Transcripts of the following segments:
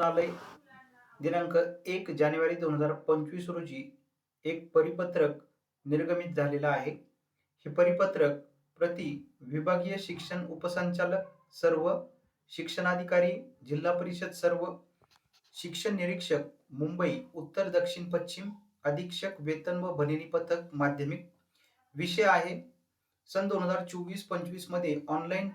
मंत्रालय दिनांक एक जानेवारी दोन हजार पंचवीस रोजी एक परिपत्रक निर्गमित झालेलं आहे. हे परिपत्रक प्रति विभागीय शिक्षण उपसंचालक सर्व शिक्षणाधिकारी जिल्हा परिषद सर्व शिक्षण निरीक्षक मुंबई उत्तर दक्षिण पश्चिम अधीक्षक वेतन व भरणी पथक माध्यमिक विषय आहे. सन दोन हजार चोवीस पंचवीसमध्ये ऑनलाईन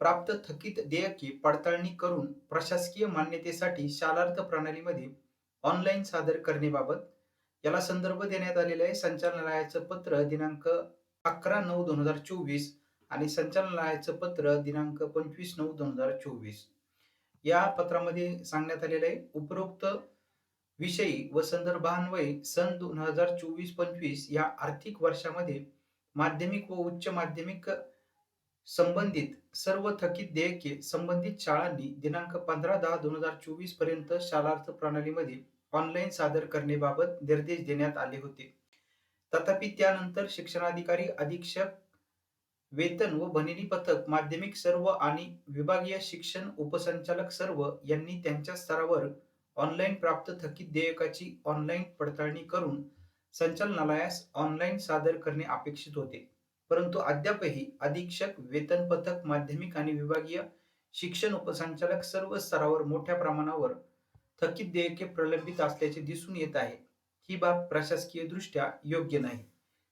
प्राप्त थकीत देयके पडताळणी करून प्रशासकीय मान्यतेसाठी शालार्थ प्रणालीमध्ये ऑनलाईन सादर करण्याबाबत याला संदर्भ देण्यात आलेला आहे. संचालनालयाचं पत्र दिनांक अकरा नऊ दोन हजार चोवीस आणि संचालनालयाचं पत्र दिनांक पंचवीस नऊ दोन हजार चोवीस. या पत्रामध्ये सांगण्यात आलेलं आहे उपरोक्त विषयी व संदर्भान्वये सन दोन हजार चोवीस पंचवीस या आर्थिक वर्षामध्ये माध्यमिक व उच्च माध्यमिक संबंधित सर्व थकीत देयके संबंधित शाळांनी दिनांक पंधरा दहा दोन हजार चोवीसपर्यंत शालार्थ प्रणालीमध्ये ऑनलाईन सादर करण्याबाबत निर्देश देण्यात आले होते. तथापि त्यानंतर शिक्षणाधिकारी अधीक्षक वेतन व भनिनी पथक माध्यमिक सर्व आणि विभागीय शिक्षण उपसंचालक सर्व यांनी त्यांच्या स्तरावर ऑनलाईन प्राप्त थकीत देयकाची ऑनलाईन पडताळणी करून संचालनालयास ऑनलाईन सादर करणे अपेक्षित होते. परंतु अद्यापही अधीक्षक वेतन पथक माध्यमिक आणि विभागीय शिक्षण उपसंचालक सर्व स्तरावर मोठ्या प्रमाणावर थकीत देयके प्रलंबित असल्याचे दिसून येत आहे. ही बाब प्रशासकीय दृष्ट्या योग्य नाही.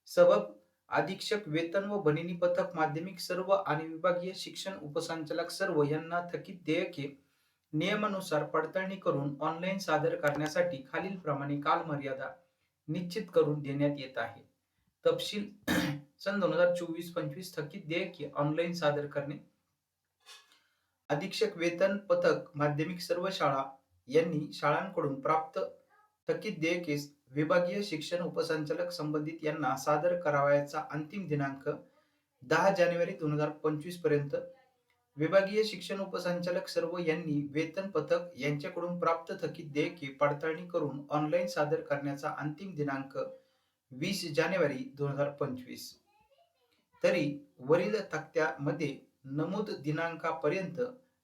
सबब अधीक्षक वेतन व भनिनी पथक माध्यमिक सर्व आणि विभागीय शिक्षण उपसंचालक सर्व यांना थकीत देयके नियमानुसार पडताळणी करून ऑनलाईन सादर करण्यासाठी खालील प्रमाणे कालमर्यादा निश्चित करून देण्यात येत आहे. तपशील सन दोन हजार चोवीस पंचवीस थकीत देयके ऑनलाईन सादर करणे. अधीक्षक वेतन पथक माध्यमिक सर्व शाळा यांनी शाळांकडून प्राप्त थकीत देयके विभागीय शिक्षण उपसंचालक संबंधित यांना सादर करावयाचा अंतिम दिनांक दहा जानेवारी दोन हजार पंचवीसपर्यंत. विभागीय शिक्षण उपसंचालक सर्व यांनी वेतन पथक यांच्याकडून प्राप्त थकीत देयके पडताळणी करून ऑनलाईन सादर करण्याचा अंतिम दिनांक वीस जानेवारी दोन हजार पंचवीस. तरी वरील तक्त्यामध्ये नमूद दिनांकापर्यंत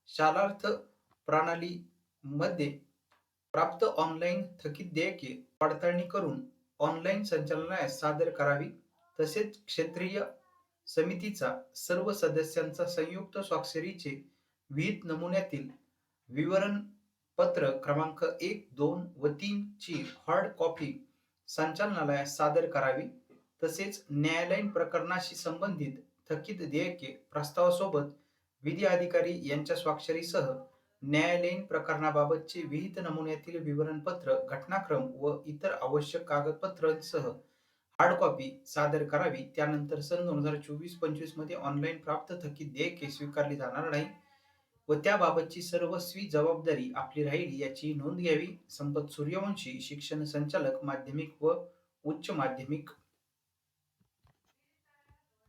शालार्थ प्रणालीमध्ये प्राप्त ऑनलाईन थकीत देयके पडताळणी करून ऑनलाईन संचालनास सादर करावी. तसेच क्षेत्रीय समितीचा सर्व सदस्यांचा संयुक्त स्वाक्षरीचे विहित नमुन्यातील विवरण पत्र क्रमांक एक दोन व तीन ची हार्ड कॉपी संचालनालयास सादर करावी. तसेच न्यायालयीन प्रकरणाशी संबंधित थकीत देयके प्रस्तावासोबत विधी अधिकारी यांच्या स्वाक्षरीसह न्यायालयीन प्रकरणाबाबतचे विहित नमुन्यातील विवरणपत्र घटनाक्रम व इतर आवश्यक कागदपत्रांसह हार्ड कॉपी सादर करावी. त्यानंतर सन दोन हजार चोवीस पंचवीसमध्ये ऑनलाईन प्राप्त थकीत देयके स्वीकारली जाणार नाही. व त्याबाबतची सर्वस्वी जबाबदारी आपली राहील याची नोंद घ्यावी. संपत सूर्यवंशी शिक्षण संचालक माध्यमिक व उच्च माध्यमिक